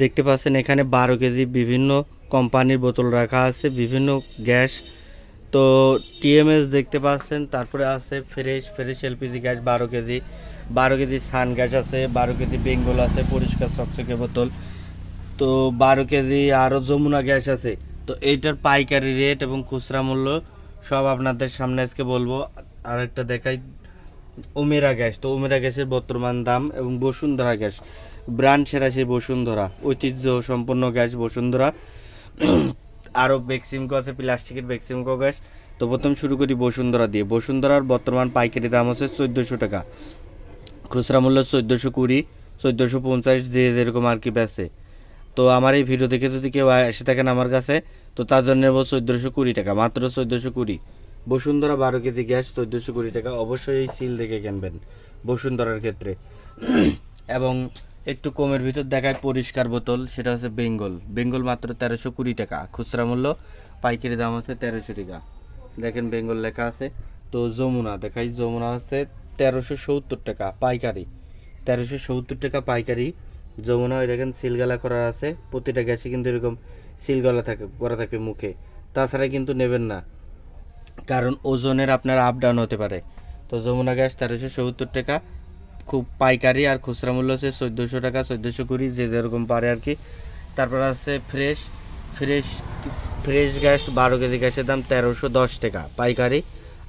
দেখতে পাচ্ছেন এখানে বারো কেজি বিভিন্ন কোম্পানির বোতল রাখা আছে, বিভিন্ন গ্যাস। তো টিএমএস দেখতে পাচ্ছেন, তারপরে আছে ফ্রেশ ফ্রেশ এলপিজি গ্যাস বারো কেজি। বারো কেজি সান গ্যাস আছে, বারো কেজি বেঙ্গল আছে, পরিষ্কার চকচকে বোতল। তো বারো কেজি আরও যমুনা গ্যাস আছে। তো এইটার পাইকারি রেট এবং খুচরা মূল্য সব আপনাদের সামনে আজকে বলব। আর একটা দেখাই ওমেরা গ্যাস। তো ওমেরা গ্যাসের বর্তমান দাম এবং বসুন্ধরা গ্যাস। ব্র্যান্ড সেরা সেই বসুন্ধরা। ঐতিহ্য সম্পন্ন গ্যাস বসুন্ধরা। আরও বেক্সিমকো আছে, প্লাস্টিকের বেক্সিমকো গ্যাস। তো প্রথম শুরু করি বসুন্ধরা দিয়ে। বসুন্ধরার বর্তমান পাইকারি দাম হচ্ছে চোদ্দোশো টাকা। খুচরা মূল্য চোদ্দোশো কুড়ি, চোদ্দোশো পঞ্চাশ, যে যেরকম আর কি বেচে। তো আমার এই ভিডিও দেখে যদি কেউ এসে থাকেন আমার কাছে, তো তার জন্য নেব চোদ্দোশো কুড়ি টাকা, মাত্র চোদ্দোশো কুড়ি। বসুন্ধরা বারো কেজি গ্যাস চোদ্দোশো কুড়ি টাকা অবশ্যই এই সিল দেখে কিনবেন বসুন্ধরার ক্ষেত্রে। এবং একটু কমের ভিতর দেখায় পরিষ্কার বোতল, সেটা হচ্ছে বেঙ্গল। বেঙ্গল মাত্র তেরোশো কুড়ি টাকা। খুচরা মূল্য, পাইকারি দাম হচ্ছে তেরোশো টাকা। দেখেন বেঙ্গল লেখা আছে, তো যমুনা, দেখাই যমুনা হচ্ছে তেরোশো সত্তর টাকা পাইকারি। তেরোশো সত্তর টাকা পাইকারি। যমুনা, ওই দেখেন সিলগালা করা আছে, প্রতিটা গ্যাসে কিন্তু এরকম সিলগালা থাকে, করা থাকে মুখে। তাছাড়া কিন্তু নেবেন না। কারণ ওজনের আপনার আপ ডাউন হতে পারে। তো যমুনা গ্যাস তেরোশো সত্তর টাকা, খুব পাইকারি আর খুচরা মূল্য হচ্ছে চোদ্দোশো টাকা, চোদ্দোশো কুড়ি, যে যেরকম পারে আর কি। তারপর আছে ফ্রেশ ফ্রেশ ফ্রেশ গ্যাস বারো কেজি গ্যাসের দাম তেরোশো দশ টাকা, পাইকারি।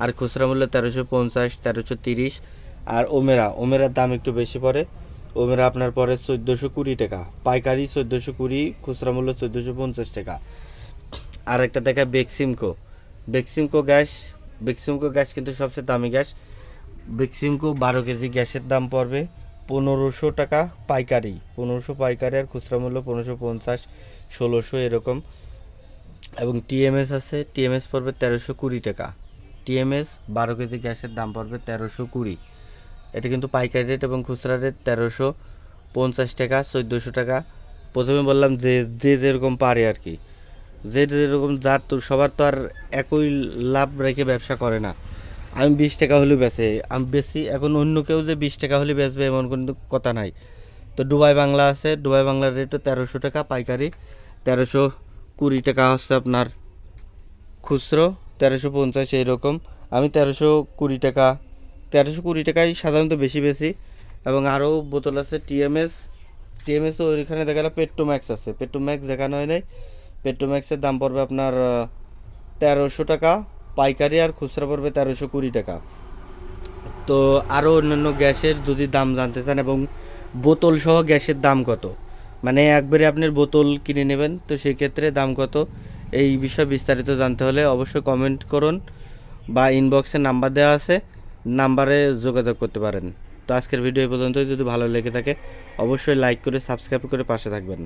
আর খুচরা মূল্য তেরোশো পঞ্চাশ, তেরোশো তিরিশ। আর ওমেরা, ওমেরার দাম একটু বেশি পড়ে। ওমেরা আপনার পরে চোদ্দোশো কুড়ি টাকা, পাইকারি চোদ্দোশো কুড়ি, খুচরা মূল্য চোদ্দোশো পঞ্চাশ টাকা। আর একটা দেখা বেক্সিমকো বেক্সিমকো গ্যাস বেক্সিমকো গ্যাস কিন্তু সবচেয়ে দামি গ্যাস বেক্সিমকো বারো কেজি গ্যাসের দাম পড়বে পনেরোশো টাকা পাইকারি। পনেরোশো পাইকারি আর খুচরা মূল্য পনেরোশো পঞ্চাশ, ষোলোশো এরকম। এবং টিএমএস আছে টিএমএস পড়বে তেরোশো কুড়ি টাকা। টিএমএস বারো কেজি গ্যাসের দাম পড়বে তেরোশো কুড়ি। এটা কিন্তু পাইকারি রেট এবং খুচরা রেট তেরোশো পঞ্চাশ টাকা, চোদ্দোশো টাকা। প্রথমে বললাম যে যে যেরকম পারে আর কি। যে যেরকম যার তো, সবার তো আর একই লাভ রেখে ব্যবসা করে না। আমি বিশ টাকা হলে বেচে, আমি বেশি, এখন অন্য কেউ যে বিশ টাকা হলে বেচবে এমন কোনো কথা নাই। তো ডুবাই বাংলা আছে ডুবাই বাংলার রেটও তেরোশো টাকা পাইকারি, তেরোশো কুড়ি টাকা হচ্ছে আপনার খুচরো, তেরোশো পঞ্চাশ এইরকম। আমি তেরোশো কুড়ি টাকা, তেরোশো কুড়ি টাকাই সাধারণত বেশি বেশি এবং আরও বোতল আছে টিএমএস টিএমএসও ওইখানে দেখা গেল পেট্রোম্যাক্স আছে। পেট্রোম্যাক্স দেখানো হয় নাই। পেট্রোম্যাক্সের দাম পড়বে আপনার তেরোশো টাকা, পাইকারি আর খুচরা পড়বে তেরোশো কুড়ি টাকা। তো আরও অন্যান্য গ্যাসের যদি দাম জানতে চান এবং বোতল সহ গ্যাসের দাম কত? মানে একবারে আপনার বোতল কিনে নেবেন, তো সেই ক্ষেত্রে দাম কত? এই বিষয়ে বিস্তারিত জানতে হলে অবশ্যই কমেন্ট করুন বা ইনবক্সে নাম্বার দেওয়া আছে নাম্বারে যোগাযোগ করতে পারেন। তো আজকের ভিডিও এই পর্যন্তই, যদি ভালো লেগে থাকে, অবশ্যই লাইক করে সাবস্ক্রাইব করে পাশে থাকবেন।